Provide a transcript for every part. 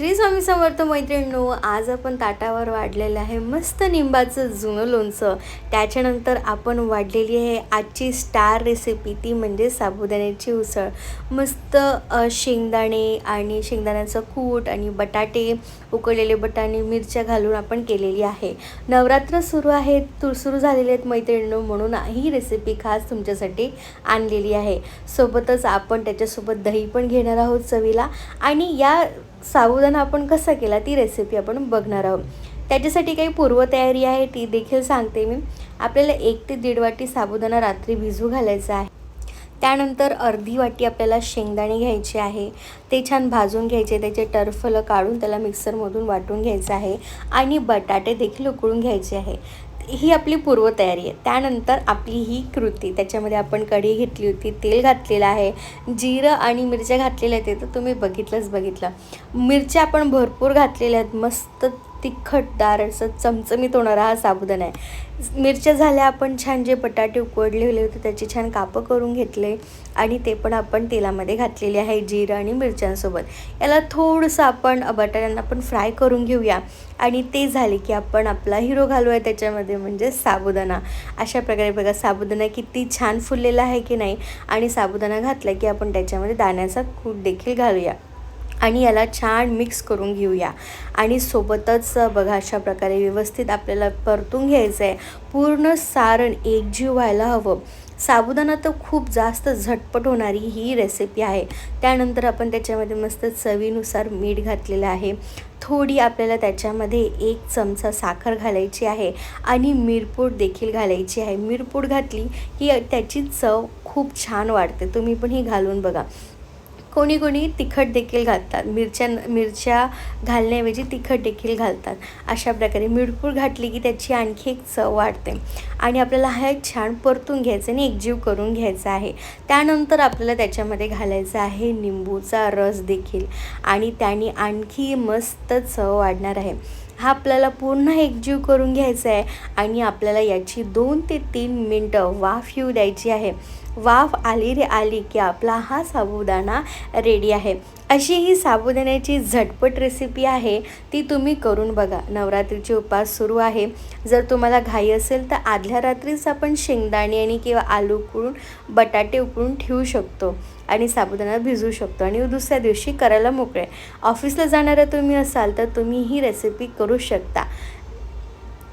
श्री स्वामी समर्थ मैत्रिणींनो आज आपण ताटावर वाढलेलं आहे मस्त निंबाचं जुनं लोणचं. त्याच्यानंतर आपण वाढलेली आहे आजची स्टार रेसिपी ती म्हणजे साबुदाण्याची उसळ. मस्त शेंगदाणे आणि शेंगदाण्याचं कूट आणि बटाटे उकळलेले बटाणे मिरच्या घालून आपण केलेली आहे. नवरात्र सुरू आहेत तू सुरू झालेले आहेत मैत्रिणींनो म्हणून ही रेसिपी खास तुमच्यासाठी आणलेली आहे. सोबतच आपण त्याच्यासोबत दही पण घेणार आहोत चवीला. आणि या साबुदाणा आपण कसा केला ती रेसिपी आपण बघणार आहोत. त्याच्यासाठी काही पूर्वतयारी आहे ती देखील सांगते मी. आपल्याला एक ते दीड वाटी साबुदाणा रात्री भिजू घालायचा आहे. त्यानंतर अर्धी वाटी आपल्याला शेंगदाणे घ्यायचे आहे. ते छान भाजून घ्यायचे त्याचे टरफलं काढून त्याला मिक्सरमधून वाटून घ्यायचं आहे. आणि बटाटे देखील उकळून घ्यायचे आहे. ही आपली पूर्वतयारी आहे. त्यानंतर आपली ही कृती त्याच्यामध्ये आपण कढी घेतली होती तेल घातलेलं आहे जिरं आणि मिरच्या घातलेल्या आहेत ते तर तुम्ही बघितलंच बघितलं. मिरच्या आपण भरपूर घातलेल्या आहेत मस्त तिखटदार असं चमचमीत होणारा हा साबुदाणा आहे. मिरच्या झाल्या आपण छान जे बटाटे उकडलेले होते त्याची छान कापं करून घेतले आणि ते पण आपण तेलामध्ये घातलेले आहे जिरं आणि मिरच्यांसोबत. याला थोडंसं आपण बटाट्यांना पण फ्राय करून घेऊया आणि ते झाले की आपण आपला हिरो घालूया त्याच्यामध्ये म्हणजे साबुदाणा. अशा प्रकारे बघा साबुदाणा किती छान फुललेला आहे की नाही आणि साबुदाणा घातला की आपण त्याच्यामध्ये दाण्याचा कूट देखील घालूया. आणि याला छान मिक्स करून घेऊया. आणि सोबतच बघा अशा प्रकारे व्यवस्थित आपल्याला परतून घ्यायचं आहे पूर्ण सारण एकजीव व्हायला हवं. साबुदाणा तर खूप जास्त झटपट होणारी ही रेसिपी आहे. त्यानंतर आपण त्याच्यामध्ये मस्त चवीनुसार मीठ घातलेलं आहे. थोडी आपल्याला त्याच्यामध्ये एक चमचा साखर घालायची आहे आणि मिरपूड देखील घालायची आहे. मिरपूड घातली की त्याची चव खूप छान वाढते. तुम्ही पण ही घालून बघा. कोणी कोणी तिखट देखील घालतात. मिरच्या मिरच्या घालण्याऐवजी तिखट देखील घालतात. अशा प्रकारे मिरपूड घातली की त्याची आणखी एक चव वाढते. आणि आपल्याला हा एक छान परतून घ्यायचं आणि एकजीव करून घ्यायचा आहे. त्यानंतर आपल्याला त्याच्यामध्ये घालायचं आहे निंबूचा रस देखील. आणि त्याने आणखी मस्त चव वाढणार आहे. हा आपल्याला पूर्ण एकजीव करून घ्यायचा आहे आणि आपल्याला याची दोन ते तीन मिनटं वाफ येऊ द्यायची आहे. वाफ आली रे आली की आपला हा साबुदाणा रेडी आहे. अशी ही साबुदाण्याची झटपट रेसिपी आहे ती तुम्ही करून बघा. नवरात्रीचे उपास सुरू आहे. जर तुम्हाला घाई असेल तर आदल्या रात्रीच आपण शेंगदाणे आणि किंवा आलू उकळून बटाटे उकळून ठेवू शकतो आणि साबुदाणा भिजवू शकतो आणि दुसऱ्या दिवशी करायला मोकळे. ऑफिसला जाणारा तुम्ही असाल तर तुम्ही ही रेसिपी करू शकता.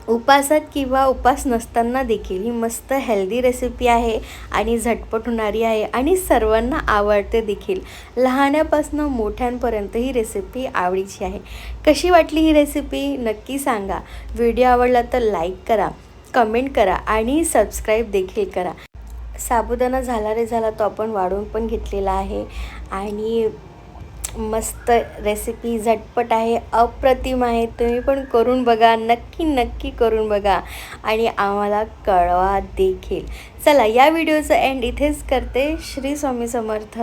उपासात किंवा उपास नसताना देखील ही मस्त हेल्दी रेसिपी आहे आणि झटपट होणारी आहे आणि सर्वांना आवडते देखील. लहानापासून मोठ्यांपर्यंत ही रेसिपी आवडीची आहे. कशी वाटली ही रेसिपी नक्की सांगा. व्हिडिओ आवडला तर लाईक करा कमेंट करा आणि सबस्क्राईब देखील करा. साबुदाणा झाला रे झाला तो आपण वाढून पण घेतलेला आहे. आणि मस्त रेसिपी झटपट आहे अप्रतिम आहे. तुम्ही पण करून बघा नक्की नक्की करून बघा. आणि आम्हाला कळवा देखील. चला या व्हिडिओचं एंड इथेच करते. श्री स्वामी समर्थ.